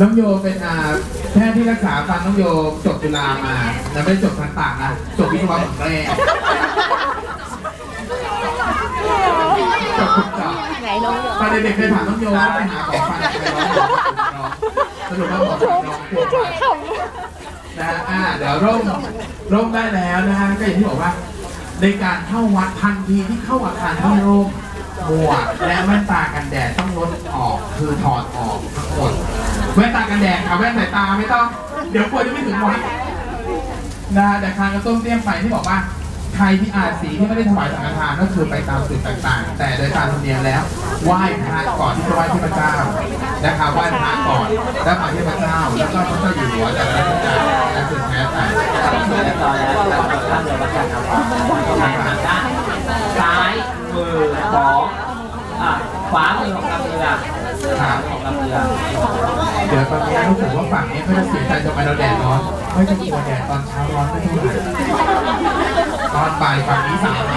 น้องโยเป็นอ่าแพทย์ที่รักษาฟันน้องโยจบจุฬามา แล้วไม่ได้จบทางปากนะจบวิศวะเหมือนแม่จบคุณต่อไหนน้องโยตอนเด็กๆเคยถามน้องโยว่าไปหาหมอฟันไปร้องหมอสรุปว่าหมอฟันน้องปวดฟันนะอ่าเดี๋ยวร่มร่มได้แล้วนะฮะก็อย่างที่บอกว่า ในการเข้าวัดทันทีที่เข้าอาคารเข้าร่มหมวกและแว่นตากันแดดต้องลดออก คือถอดออกทั้งหมดแว่นตากันแดดกับแว่นสายตาไม่ต้อง เดี๋ยวกลัวจะไม่ถึงวัดนะแต่ทางกระต้มเตรียมไปที่บอกว่าใครที่อาจสีที่ไม่ได้ถวายสังฆทานก็คือไปตามจุดต่างๆ แต่โดยตามธรรมเนียมแล้วไหว้พระก่อนที่จะไหว้เทพเจ้านะคะไหว้พระก่อนแล้วมาเทพเจ้าแล้วก็พระเจ้าอยู่หัวแต่ละราชการและสุดแท้แต่เรียบร้อยแล้วเราข้ามเรือวัดกันครับทางด้านซ้ายมือของ อะขวามือของลำเรือครับของลำเรือเดี๋ยวตอนนี้รู้สึกว่าฝั่งนี้เขาจะเสียใจทำไมเราแดดร้อนไม่จะกลัวแดดตอนเช้าร้อนไม่เท่าไหร่ตอนบ่ายฝั่งนี้สาม